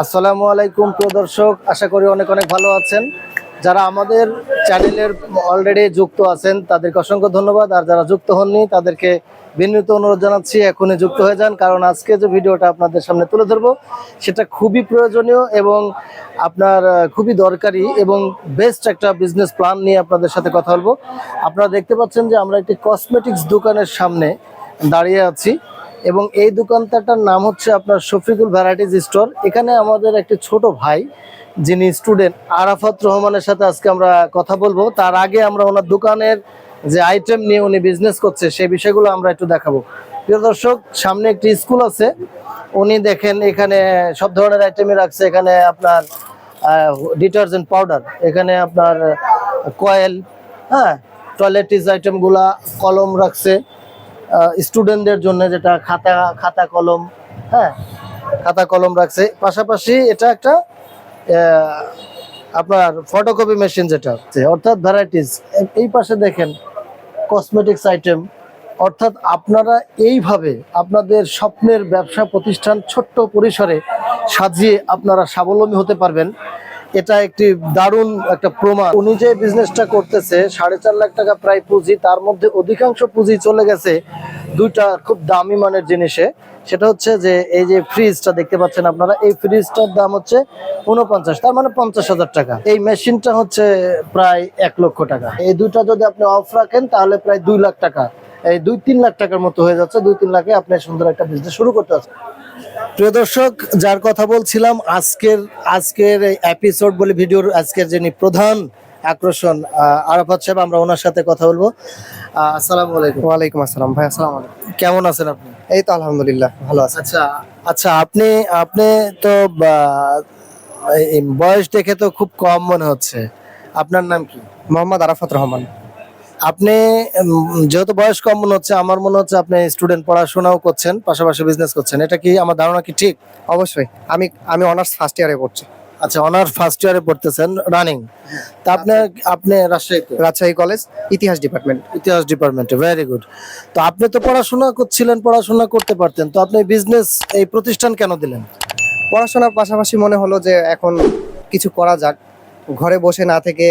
আসসালামু আলাইকুম, প্রিয় দর্শক। আশা করি অনেক অনেক ভালো আছেন। যারা আমাদের চ্যানেলের অলরেডি যুক্ত আছেন, তাদেরকে অসংখ্য ধন্যবাদ। আর যারা যুক্ত হননি, তাদেরকে বিনীত অনুরোধ জানাচ্ছি, এখনই যুক্ত হয়ে যান। কারণ আজকে যে ভিডিওটা আপনাদের সামনে তুলে ধরবো, সেটা খুবই প্রয়োজনীয় এবং আপনার খুবই দরকারি এবং বেস্ট একটা বিজনেস প্ল্যান নিয়ে আপনাদের সাথে কথা বলব। আপনারা দেখতে পাচ্ছেন যে আমরা একটি কসমেটিক্স দোকানের সামনে দাঁড়িয়ে আছি। এবং এই দোকানটার নাম হচ্ছে আপনার শফিকুল ভ্যারাইটিজ স্টোর। এখানে আমাদের একটি ছোট ভাই, যিনি স্টুডেন্ট আরাফাত রহমানের সাথে আজকে আমরা কথা বলব। তার আগে আমরা ওনার দোকানের যে আইটেম নিয়ে উনি বিজনেস করছে, সেই বিষয়গুলো আমরা একটু দেখাবো। প্রিয় দর্শক, সামনে একটি স্কুল আছে। উনি দেখেন এখানে সব ধরনের আইটেমই রাখছে। এখানে আপনার ডিটারজেন্ট পাউডার এখানে আপনার কয়েল হ্যাঁ টয়লেটিস আইটেমগুলা কলম রাখছে। স্টুডেন্টদের জন্য যেটা খাতা খাতা কলম হ্যাঁ খাতা কলম রাখছে। পাশাপাশি এটা একটা আপনার ফটোকপি মেশিন যেটা অর্থাৎ ভ্যারাইটিস এই পাশে দেখেন কসমেটিক্স আইটেম অর্থাৎ আপনারা এইভাবে আপনাদের স্বপ্নের ব্যবসা প্রতিষ্ঠান ছোট্ট পরিসরে সাজিয়ে আপনারা স্বাবলম্বী হতে পারবেন। এটা একটি দারুণ একটা প্রমাণ। উনি যে বিজনেসটা করতেছে, সাড়ে চার লাখ টাকা প্রায় পুঁজি, তার মধ্যে অধিকাংশ পুঁজি চলে গেছে দুইটা খুব দামি মানের জিনিসে। সেটা হচ্ছে যে, এই যে ফ্রিজটা দেখতে পাচ্ছেন আপনারা, এই ফ্রিজটার দাম হচ্ছে উনপঞ্চাশ তার মানে পঞ্চাশ হাজার টাকা। এই মেশিনটা হচ্ছে প্রায় এক লক্ষ টাকা। এই দুইটা যদি আপনি অফ রাখেন, তাহলে প্রায় দুই লাখ টাকা। এই দুই তিন লাখ টাকার মতো হয়ে যাচ্ছে, দুই তিন লাখে আপনি সুন্দর একটা বিজনেস শুরু করতে পারছেন। প্রিয় দর্শক যার কথা বলছিলাম আজকের আজকের এই এপিসোড বলে ভিডিওর আজকের যিনি প্রধান আকর্ষণ আরাফাত সাহেব আমরা ওনার সাথে কথা বলব। আসসালামু আলাইকুম। ওয়ালাইকুম আসসালাম। ভাই আসসালাম আলাইকুম। কেমন আছেন আপনি? এই তো আলহামদুলিল্লাহ ভালো আছে। আচ্ছা আচ্ছা আপনি আপনি তো বয়স দেখে তো খুব কম মনে হচ্ছে। আপনার নাম কি? মোহাম্মদ আরাফাত রহমান। আপনি যেহেতু বয়স কম মনে হচ্ছে আমার মনে হচ্ছে আপনি স্টুডেন্ট পড়াশোনাও করছেন পাশাপাশি বিজনেস করছেন। এটা কি আমার ধারণা কি ঠিক? অবশ্যই। আমি আমি অনার্স ফার্স্ট ইয়ারে পড়ছি। আচ্ছা অনার ফার্স্ট ইয়ারে পড়তেছেন রানিং তা আপনি আপনি রাজশাহীতে রাজশাহী কলেজ ইতিহাস ডিপার্টমেন্ট ইতিহাস ডিপার্টমেন্টে ভেরি গুড তো আপনি তো পড়াশোনা করছিলেন পড়াশোনা করতে পারতেন তো আপনি বিজনেস এই প্রতিষ্ঠান কেন দিলেন? পড়াশোনার পাশাপাশি মনে হলো যে এখন কিছু করা যাক। ঘরে বসে না থেকে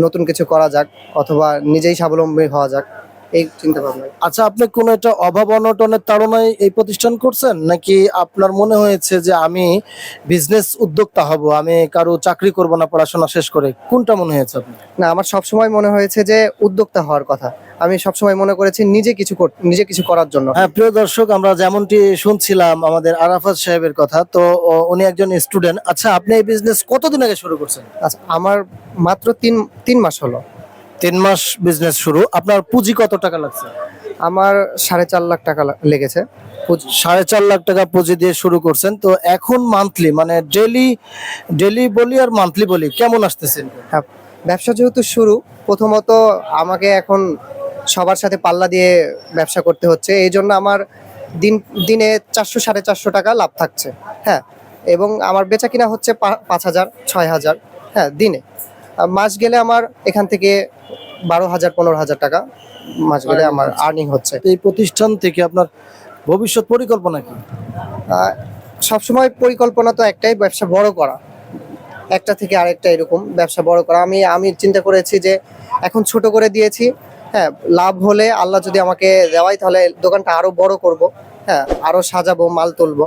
নতুন কিছু করা যাক অথবা নিজেই স্বাবলম্বী হওয়া যাক। এই চিন্তা ভাবনা আচ্ছা আপনি কোনো একটা অভাব অনটনের তাড়নায় এই প্রতিষ্ঠান করছেন? নাকি আপনার মনে হয়েছে যে আমি বিজনেস উদ্যোক্তা হব আমি কারও চাকরি করব না পড়াশোনা শেষ করে? কোনটা মনে হয়েছে আপনার? না আমার সবসময় মনে হয়েছে যে উদ্যোক্তা হওয়ার কথা। আমি সবসময় মনে করেছি নিজে কিছু নিজে কিছু করার জন্য। হ্যাঁ প্রিয় দর্শক আমরা যেমনটি শুনছিলাম আমাদের আরাফাত সাহেবের কথা তো উনি একজন স্টুডেন্ট আচ্ছা আপনি এই বিজনেস কতদিন আগে শুরু করছেন? আচ্ছা আমার মাত্র তিন তিন মাস হলো। তিন মাস বিজনেস শুরু। আপনার পুঁজি কত টাকা লাগছে? আমার সাড়ে চার লাখ টাকা লেগেছে। সাড়ে চার লাখ টাকা পুঁজি দিয়ে শুরু করছেন। তো এখন মান্থলি মানে ডেলি ডেলি বলি আর মান্থলি বলি কেমন আসতেছেন হ্যাঁ ব্যবসা যেহেতু শুরু প্রথমত আমাকে এখন সবার সাথে পাল্লা দিয়ে ব্যবসা করতে হচ্ছে। এই জন্য আমার দিন দিনে চারশো সাড়ে চারশো টাকা লাভ থাকছে। হ্যাঁ এবং আমার বেচা কিনা হচ্ছে পাঁচ হাজার ছয় হাজার। হ্যাঁ দিনে। মাস গেলে আমার এখান থেকে বারো হাজার পনেরো হাজার টাকা মাস গেলে আমার আর্নিং হচ্ছে। এই প্রতিষ্ঠান থেকে আপনার ভবিষ্যৎ পরিকল্পনা কি? সবসময় পরিকল্পনা তো একটাই ব্যবসা বড় করা। একটা থেকে আরেকটা এরকম ব্যবসা বড় করা। আমি আমি চিন্তা করেছি যে এখন ছোট করে দিয়েছি হ্যাঁ লাভ হলে আল্লাহ যদি আমাকে দেওয়াই তাহলে দোকানটা আরও বড় করব হ্যাঁ আরও সাজাবো মাল তুলবো।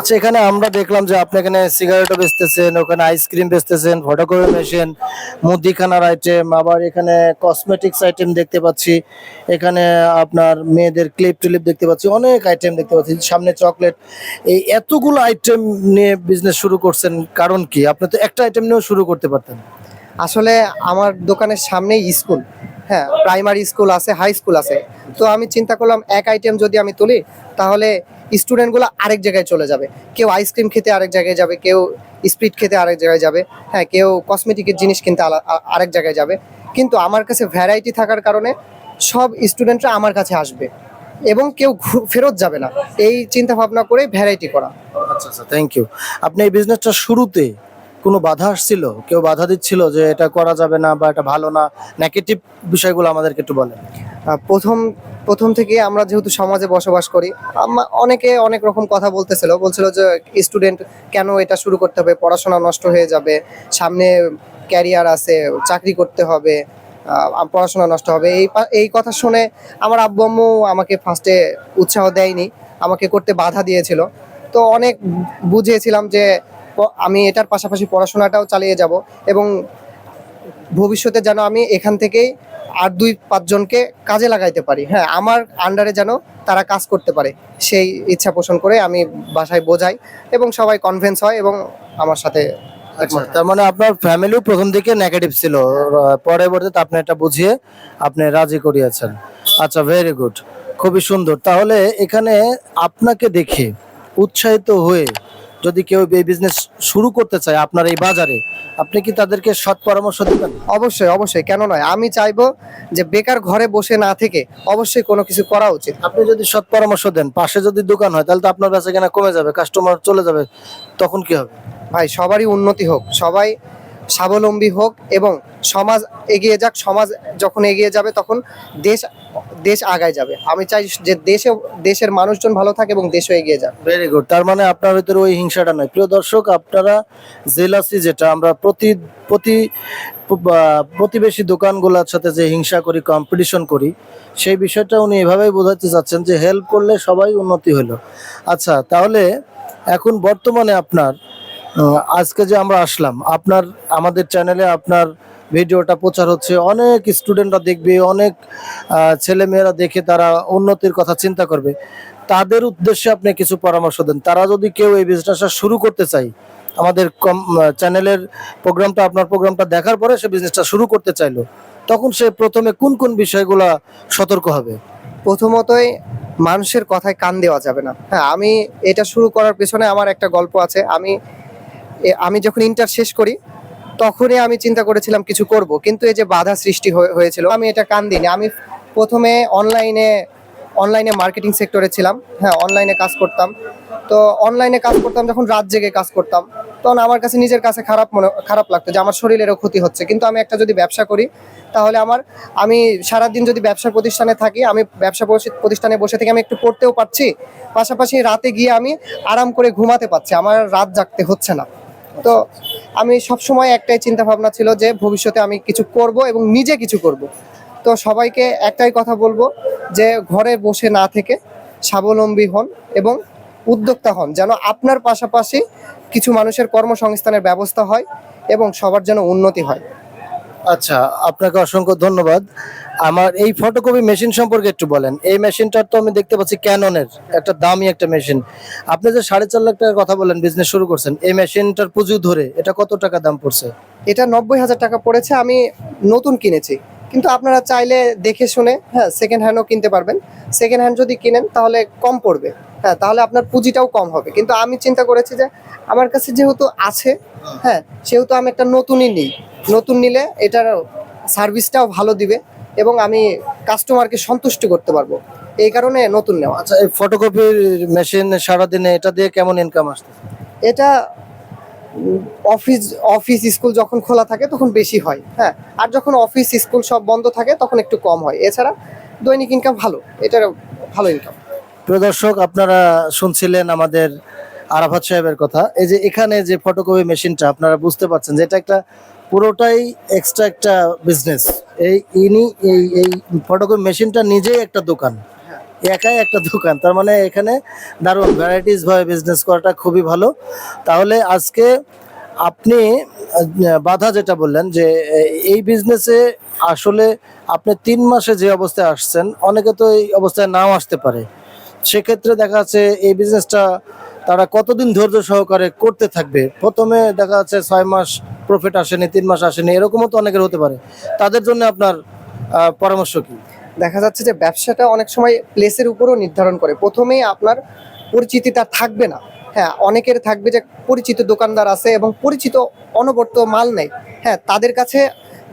আচ্ছা এখানে আমরা দেখলাম যে আপনি এখানে সিগারেটও বেচতেছেন, ওখানে আইসক্রিম বেচতেছেন ফটোকপি মেশিন মুদিখানার আইটেম আবার এখানে কসমেটিক্স আইটেম দেখতে পাচ্ছি, এখানে আপনার মেয়েদের ক্লিপ টিলিপ দেখতে পাচ্ছি, অনেক আইটেম দেখতে পাচ্ছি, সামনে চকলেট এই এতগুলো আইটেম নিয়ে বিজনেস শুরু করছেন, কারণ কি? আপনি তো একটা আইটেম নিয়েও শুরু করতে পারতেন। আসলে আমার দোকানের সামনেই স্কুল হ্যাঁ প্রাইমারি স্কুল আছে হাই স্কুল আছে। তো আমি চিন্তা করলাম, এক আইটেম যদি আমি তুলি, তাহলে স্টুডেন্টগুলো আরেক জায়গায় চলে যাবে। কেউ আইসক্রিম খেতে আরেক জায়গায় যাবে, কেউ স্পিড খেতে আরেক জায়গায় যাবে হ্যাঁ কেউ কসমেটিকের জিনিস কিনতে আরেক জায়গায় যাবে। কিন্তু আমার কাছে ভ্যারাইটি থাকার কারণে সব স্টুডেন্টরা আমার কাছে আসবে এবং কেউ ফেরত যাবে না। এই চিন্তা ভাবনা করে ভ্যারাইটি করা। আচ্ছা আচ্ছা থ্যাংক ইউ আপনি এই বিজনেসটা শুরুতে কোনো বাধা আসছিল? কেউ বাধা দিচ্ছিল যে এটা করা যাবে না বা এটা ভালো না? নেগেটিভ বিষয়গুলো আমাদেরকে একটু বলেন। প্রথম প্রথম থেকে আমরা যেহেতু সমাজে বসবাস করি অনেকে অনেক রকম কথা বলতেছিল। বলছিল যে, স্টুডেন্ট, কেন এটা শুরু করতে হবে? পড়াশোনা নষ্ট হয়ে যাবে। সামনে ক্যারিয়ার আছে, চাকরি করতে হবে। পড়াশোনা নষ্ট হবে। এই এই কথা শুনে আমার আব্বু আম্মু আমাকে ফার্স্টে উৎসাহ দেয়নি। আমাকে করতে বাধা দিয়েছিল। তো অনেক বুঝিয়েছিলাম যে আমি এটার পাশাপাশি পড়াশোনাটাও চালিয়ে যাব এবং ভবিষ্যতে যেন আমি এখান থেকেই আর দুই পাঁচজনকে কাজে লাগাইতে পারি। হ্যাঁ আমার আন্ডারে যেন তারা কাজ করতে পারে, সেই ইচ্ছা পোষণ করে আমি বাসায় বোঝাই এবং সবাই কনভিন্স হয় এবং আমার সাথে আচ্ছা তার মানে আপনার ফ্যামিলিও প্রথম দিকে নেগেটিভ ছিল পরবর্তীতে আপনি এটা বুঝিয়ে আপনি রাজি করিয়েছেন। আচ্ছা ভেরি গুড খুবই সুন্দর। তাহলে এখানে আপনাকে দেখে উৎসাহিত হয়ে যদি কেউ এই বিজনেস শুরু করতে চায় আপনার এই বাজারে আপনি কি তাদেরকে সৎ পরামর্শ দিবেন? অবশ্যই অবশ্যই কেন নয়? আমি চাইব যে বেকার ঘরে বসে না থেকে অবশ্যই কোনো কিছু করা উচিত। আপনি যদি সৎ পরামর্শ দেন পাশে যদি দোকান হয় তাহলে তো আপনার কাছে কেনা কমে যাবে কাস্টমার চলে যাবে তখন কি হবে? ভাই সবারই উন্নতি হোক সবাই স্বাবলম্বী হোক এবং সমাজ এগিয়ে যাক, সমাজ যখন এগিয়ে যাবে তখন দেশ দেশ আগায় যাবে। আমি চাই যে দেশে, দেশের মানুষজন ভালো থাকে এবং দেশও এগিয়ে যাক। ভেরি গুড তার মানে আপনার ভিতরে ওই হিংসাটা নয় প্রিয় দর্শক, আপনারা জেলাসি যেটা, আমরা প্রতি প্রতি প্রতিবেশী দোকানগুলোর সাথে যে হিংসা করি কম্পিটিশন করি, সেই বিষয়টা উনি এভাবেই বোঝাতে চাচ্ছেন যে হেল্প করলে সবাই উন্নতি হলো। আচ্ছা তাহলে এখন বর্তমানে আপনার আজকে যে আমরা আসলাম, আপনার, আমাদের চ্যানেলে আপনার ভিডিওটা প্রচার হচ্ছে, অনেক স্টুডেন্টরা দেখবে, অনেক ছেলেমেয়েরা দেখে তারা উন্নতির কথা চিন্তা করবে। তাদের উদ্দেশ্যে আপনি কিছু পরামর্শ দেন। তারা যদি কেউ এই বিজনেসটা শুরু করতে চায়, আমাদের কম চ্যানেলের প্রোগ্রামটা আপনার প্রোগ্রামটা দেখার পরে সে বিজনেসটা শুরু করতে চাইলো, তখন সে প্রথমে কোন কোন বিষয়গুলা সতর্ক হবে? প্রথমতই মানুষের কথায় কান দেওয়া যাবে না। হ্যাঁ আমি এটা শুরু করার পেছনে আমার একটা গল্প আছে। আমি আমি যখন ইন্টার শেষ করি তখনই আমি চিন্তা করেছিলাম কিছু করব, কিন্তু এই যে বাধা সৃষ্টি হয়ে- হয়েছিল, আমি এটা কান দিইনি। আমি প্রথমে অনলাইনে অনলাইনে মার্কেটিং সেক্টরে ছিলাম হ্যাঁ অনলাইনে কাজ করতাম। তো অনলাইনে কাজ করতাম, যখন রাত জেগে কাজ করতাম, তখন আমার কাছে নিজের কাছে খারাপ মনে, খারাপ লাগতো যে আমার শরীরেরও ক্ষতি হচ্ছে। কিন্তু আমি একটা যদি ব্যবসা করি, তাহলে আমার, আমি সারাদিন যদি ব্যবসা প্রতিষ্ঠানে থাকি, আমি ব্যবসা প্রতিষ্ঠানে বসে থেকে আমি একটু পড়তেও পারছি, পাশাপাশি রাতে গিয়ে আমি আরাম করে ঘুমাতে পারছি। আমার রাত জাগতে হচ্ছে না। তো আমি সবসময় একটাই চিন্তা ভাবনা ছিল যে ভবিষ্যতে আমি কিছু করব এবং নিজে কিছু করব। তো সবাইকে একটাই কথা বলব যে ঘরে বসে না থেকে স্বাবলম্বী হন এবং উদ্যোক্তা হন যেন আপনার পাশাপাশি কিছু মানুষের কর্মসংস্থানের ব্যবস্থা হয় এবং সবার যেন উন্নতি হয়। আচ্ছা আপনাকে অসংখ্য ধন্যবাদ। আমার এই ফটোকপি মেশিন সম্পর্কে একটু বলেন। এই মেশিনটার তো আমি দেখতে পাচ্ছি ক্যাননের একটা দামি একটা মেশিন আপনি যে সাড়ে চার লাখ টাকার কথা বলেন বিজনেস শুরু করছেন, এই মেশিনটার পুজো ধরে এটা কত টাকা দাম পড়ছে? এটা নব্বই হাজার টাকা পড়েছে, আমি নতুন কিনেছি। কিন্তু আপনারা চাইলে দেখে শুনে হ্যাঁ সেকেন্ড হ্যান্ডও কিনতে পারবেন। সেকেন্ড হ্যান্ড যদি কিনেন তাহলে কম পড়বে। হ্যাঁ তাহলে আপনার পুঁজিটাও কম হবে। কিন্তু আমি চিন্তা করেছি যে আমার কাছে যেহেতু আছে হ্যাঁ সেহেতু আমি একটা নতুনই নিই। নতুন নিলে এটার সার্ভিসটাও ভালো দিবে এবং আমি কাস্টমারকে সন্তুষ্ট করতে পারব। এই কারণে নতুন নেওয়া। আচ্ছা এই ফটোকপির মেশিন সারাদিনে এটা দিয়ে কেমন ইনকাম আসছে এটা অফিস অফিস স্কুল যখন খোলা থাকে তখন বেশি হয় হ্যাঁ। আর যখন অফিস স্কুল সব বন্ধ থাকে তখন একটু কম হয়। এছাড়া দৈনিক ইনকাম ভালো, এটার ভালো ইনকাম প্রিয় দর্শক, আপনারা শুনছিলেন আমাদের আরাফাত সাহেবের কথা। এই যে এখানে যে ফটোকপি মেশিনটা আপনারা বুঝতে পারছেন যে এটা একটা পুরোটাই এক্সট্রা একটা বিজনেস এই ইনি, এই এই ফটোকপি মেশিনটা নিজেই একটা দোকান। একাই একটা দোকান। তার মানে এখানে দারুণ ভ্যারাইটিস ভাবে বিজনেস করাটা খুবই ভালো। তাহলে আজকে আপনি বাধা যেটা বললেন যে এই বিজনেসে আসলে আপনি তিন মাসে যে অবস্থায় আসছেন, অনেকে তো এই অবস্থায় নাও আসতে পারে। সেক্ষেত্রে দেখা যাচ্ছে এই বিজনেসটা তারা কতদিন ধৈর্য সহকারে করতে থাকবে? প্রথমে দেখা যাচ্ছে ছয় মাস প্রফিট আসেনি, তিন মাস আসেনি, এরকমও তো অনেকের হতে পারে। তাদের জন্য আপনার পরামর্শ কি? দেখা যাচ্ছে যে ব্যবসাটা অনেক সময় প্লেসের উপরও নির্ধারণ করে। প্রথমেই আপনার পরিচিতিটা থাকবে না। হ্যাঁ অনেকের থাকবে যে পরিচিত দোকানদার আছে এবং পরিচিত অনবর্ত মাল নেই। হ্যাঁ তাদের কাছে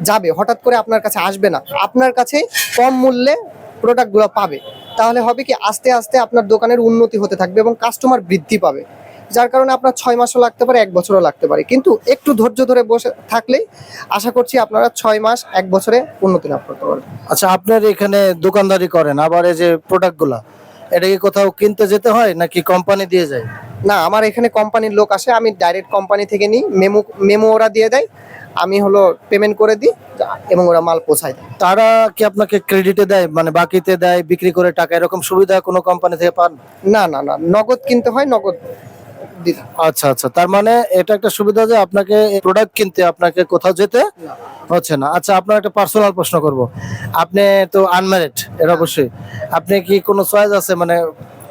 যাবে, হঠাৎ করে আপনার কাছে আসবে না। আপনার কাছে কম মূল্যে প্রোডাক্টগুলো পাবে। তাহলে হবে কি, আস্তে আস্তে আপনার দোকানের উন্নতি হতে থাকবে এবং কাস্টমার বৃদ্ধি পাবে। যার কারণে আপনার ছয় মাসও লাগতে পারে এক বছরও লাগতে পারে। কিন্তু একটু ধৈর্য ধরে বসে থাকলেই আশা করছি আপনারা ছয় মাস এক বছরে উন্নতি লাভ করতে পারবেন। আচ্ছা আপনার এখানে দোকানদারি করেন আবার এই যে প্রোডাক্টগুলা এটা কি কোথাও কিনতে যেতে হয় নাকি কোম্পানি দিয়ে যায়? না আমার এখানে কোম্পানির লোক আসে আমি ডাইরেক্ট কোম্পানি থেকে নিই মেমো মেমো ওরা দিয়ে দেয় আমি হলো পেমেন্ট করে দিই এবং ওরা মাল পৌঁছায় দেয়। তারা কি আপনাকে ক্রেডিটে দেয় মানে বাকিতে দেয় বিক্রি করে টাকা এরকম সুবিধা কোনো কোম্পানি থেকে পান? না না না নগদ কিনতে হয় নগদ দিতে আচ্ছা আচ্ছা। তার মানে এটা একটা সুবিধা যে আপনাকে প্রোডাক্ট কিনতে আপনাকে কোথাও যেতে হচ্ছে না। আচ্ছা আপনার একটা পার্সোনাল প্রশ্ন করব। আপনি তো আনম্যারিড এটা অবশ্যই। আপনি কি কোনো চয়েস আছে? মানে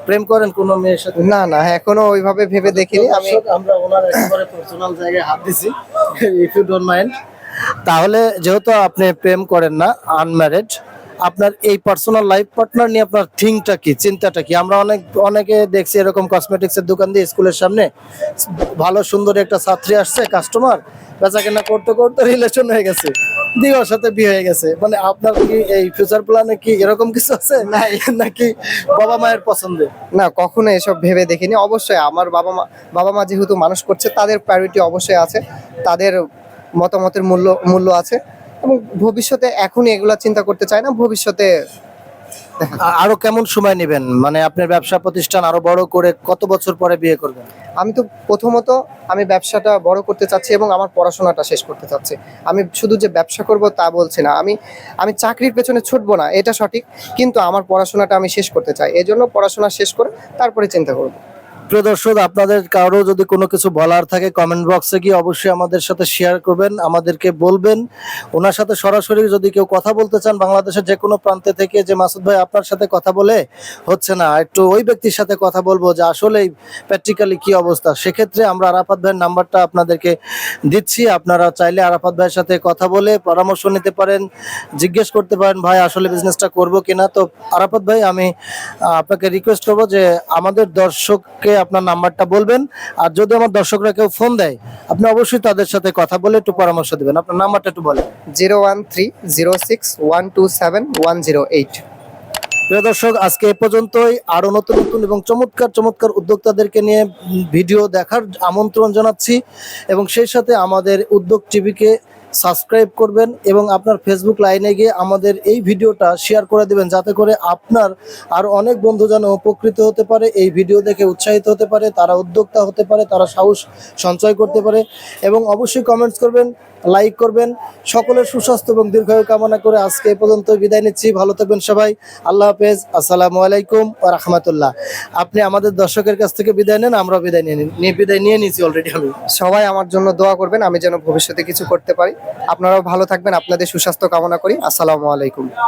প্রেম করেন কোনো মেয়ের সাথে? না না এখনও ওইভাবে ভেবে দেখিনি। আমি আমরা ওনার একেবারে পার্সোনাল জায়গায় হাত দিছি ইফ ইউ ডোন্ট মাইন্ড তাহলে যেহেতু আপনি প্রেম করেন না আনম্যারিড আপনার এই পার্সোনাল লাইফ পার্টনার নিয়ে আপনার থিংটা কি চিন্তাটা কি? আমরা অনেক অনেকে দেখছি এরকম কসমেটিক্স এর দোকান দিয়ে স্কুলের সামনে ভালো সুন্দর একটা ছাত্রী আসছে কাস্টমার বেচা কেনা করতে করতে রিলেশন হয়ে গেছে দিয়ে ওর সাথে বিয়ে হয়ে গেছে। মানে আপনার কি এই ফিউচার প্ল্যানে কি এরকম কিছু আছে? নাকি বাবা মায়ের পছন্দে? না কখনো এসব ভেবে দেখিনি। অবশ্যই আমার বাবা মা বাবা মা যেহেতু মানুষ করছে তাদের প্রায়োরিটি অবশ্যই আছে। তাদের মতামতের মূল্য মূল্য আছে। এবং ভবিষ্যতে এখনই এগুলা চিন্তা করতে চাই না ভবিষ্যতে আরও কেমন সময় নেবেন? মানে আপনার ব্যবসা প্রতিষ্ঠান আরও বড় করে কত বছর পরে বিয়ে করবেন? আমি তো প্রথমত আমি ব্যবসাটা বড় করতে চাচ্ছি এবং আমার পড়াশোনাটা শেষ করতে চাচ্ছি। আমি শুধু যে ব্যবসা করব তা বলছি না। আমি আমি চাকরির পেছনে ছুটবো না এটা সঠিক। কিন্তু আমার পড়াশোনাটা আমি শেষ করতে চাই। এজন্য পড়াশোনা শেষ করে তারপরে চিন্তা করব। প্রিয় দর্শক, আপনাদের কারও যদি কোনো কিছু বলার থাকে কমেন্ট বক্সে গিয়ে অবশ্যই আমাদের সাথে শেয়ার করবেন, আমাদেরকে বলবেন। ওনার সাথে সরাসরি যদি কেউ কথা বলতে চান বাংলাদেশের যে কোনো প্রান্তে থেকে, যে মাসুদ ভাই আপনার সাথে কথা বলে হচ্ছে না, একটু ওই ব্যক্তির সাথে কথা বলব যে আসলেই প্র্যাকটিক্যালি কি অবস্থা। সেক্ষেত্রে আমরা আরাফাত ভাইয়ের নাম্বারটা আপনাদেরকে দিচ্ছি। আপনারা চাইলে আরাফাত ভাইয়ের সাথে কথা বলে পরামর্শ নিতে পারেন, জিজ্ঞেস করতে পারেন, ভাই, আসলে বিজনেসটা করব কিনা? তো আরাফাত ভাই, আমি আপনাকে রিকোয়েস্ট করব যে আমাদের দর্শককে আপনার নাম্বারটা বলবেন। আর যদি আমার দর্শকরা কেউ ফোন দেয় আপনি অবশ্যই তাদের সাথে কথা বলে একটু পরামর্শ দেবেন। আপনার নাম্বারটা একটু বলেন। Zero one three zero six one two seven one zero eight. প্রিয় দর্শক আজকে এ পর্যন্তই। আরও নতুন নতুন এবং চমৎকার চমৎকার উদ্যোক্তাদেরকে নিয়ে ভিডিও দেখার আমন্ত্রণ জানাচ্ছি। এবং সেই সাথে আমাদের উদ্যোগ টিভিকে সাবস্ক্রাইব করবেন এবং আপনার ফেসবুক লাইনে গিয়ে আমাদের এই ভিডিওটা শেয়ার করে দেবেন, যাতে করে আপনার আর অনেক বন্ধু যেন উপকৃত হতে পারে, এই ভিডিও দেখে উৎসাহিত হতে পারে, তারা উদ্যোক্তা হতে পারে, তারা সাহস সঞ্চয় করতে পারে এবং অবশ্যই কমেন্টস করবেন লাইক করবেন। সকলের সুস্বাস্থ্য এবং দীর্ঘায়ু কামনা করে আজকে এ পর্যন্ত বিদায় নিচ্ছি। ভালো থাকবেন সবাই। আল্লাহ হাফেজ। আসসালামু আলাইকুম ও রহমতুল্লাহ। আপনি আমাদের দর্শকের কাছ থেকে বিদায় নেন আমরা বিদায় নিয়ে নিই- বিদায় নিয়ে নিয়েছি অলরেডি আমি। সবাই আমার জন্য দোয়া করবেন, আমি যেন ভবিষ্যতে কিছু করতে পারি। আপনারাও ভালো থাকবেন আপনাদের সুস্বাস্থ্য কামনা করি। আসসালামু আলাইকুম।